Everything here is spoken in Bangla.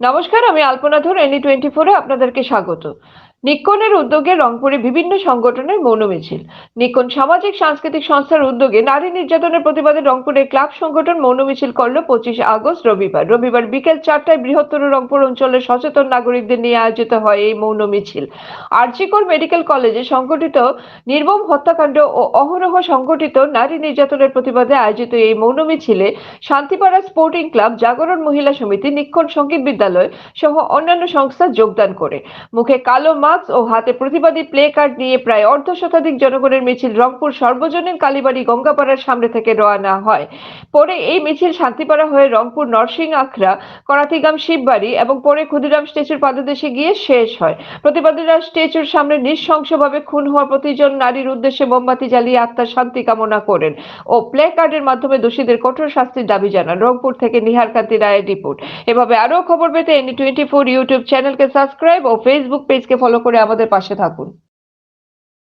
নমস্কার আমি আলপনা ধর এনি টোয়েন্টি ফোরে আপনাদেরকে স্বাগত। নিক্কনের উদ্যোগে রংপুরে বিভিন্ন সংগঠনের মৌন মিছিল নিক্কন সামাজিক সাংস্কৃতিক সংস্থার উদ্যোগে নারী নির্যাতনের প্রতিবাদে রংপুরে ক্লাব সংগঠন মৌন মিছিল করল পঁচিশে আগস্ট রবিবার। রবিবার বিকেল চারটায় বৃহত্তর রংপুর অঞ্চলের সচেতন নাগরিকদের নিয়ে আয়োজিত হয় এই মৌন মিছিল আরজিকর মেডিকেল কলেজে সংগঠিত নির্মম হত্যাকাণ্ড ও অহরহ সংগঠিত নারী নির্যাতনের প্রতিবাদে আয়োজিত এই মৌন মিছিলে শান্তিপাড়া স্পোর্টিং ক্লাব, জাগরণ মহিলা সমিতি নিক্ষণ সংগীত বিদ্যালয় সহ অন্যান্য সংস্থা যোগদান করে। মুখে কালো মাস্ক ও হাতে প্রতিবাদী প্লে কার্ড নিয়ে প্রায় অর্ধ শতাধিক জনগণের মিছিল রংপুর সর্বজনীন কালীবাড়ি গঙ্গাপাড়ার সামনে থেকে রওনা হয়। পরে এই মিছিল শান্তিপাড়া হয়ে রংপুর নরসিং আখড়া, করাতিগাম, শিববাড়ি এবং পরে ক্ষুদিরাম স্ট্যাচুর পাদদেশে গিয়ে শেষ হয়। প্রতিবাদীরা স্ট্যাচুর সামনে নৃশংসভাবে খুন হওয়া প্রতিজন নারীর উদ্দেশ্যে মোমবাতি জ্বালিয়ে আত্মার শান্তি কামনা করেন ও প্লে কার্ডের মাধ্যমে দোষীদের কঠোর শাস্তির দাবি জানান। রংপুর থেকে নিহার কান্তি রায়ের রিপোর্ট। এভাবে আরও খবর পেতে এনি টোয়েন্টি ফোর ইউটিউব চ্যানেলকে সাবস্ক্রাইব ও ফেসবুক পেজকে করে আমাদের পাশে থাকুন।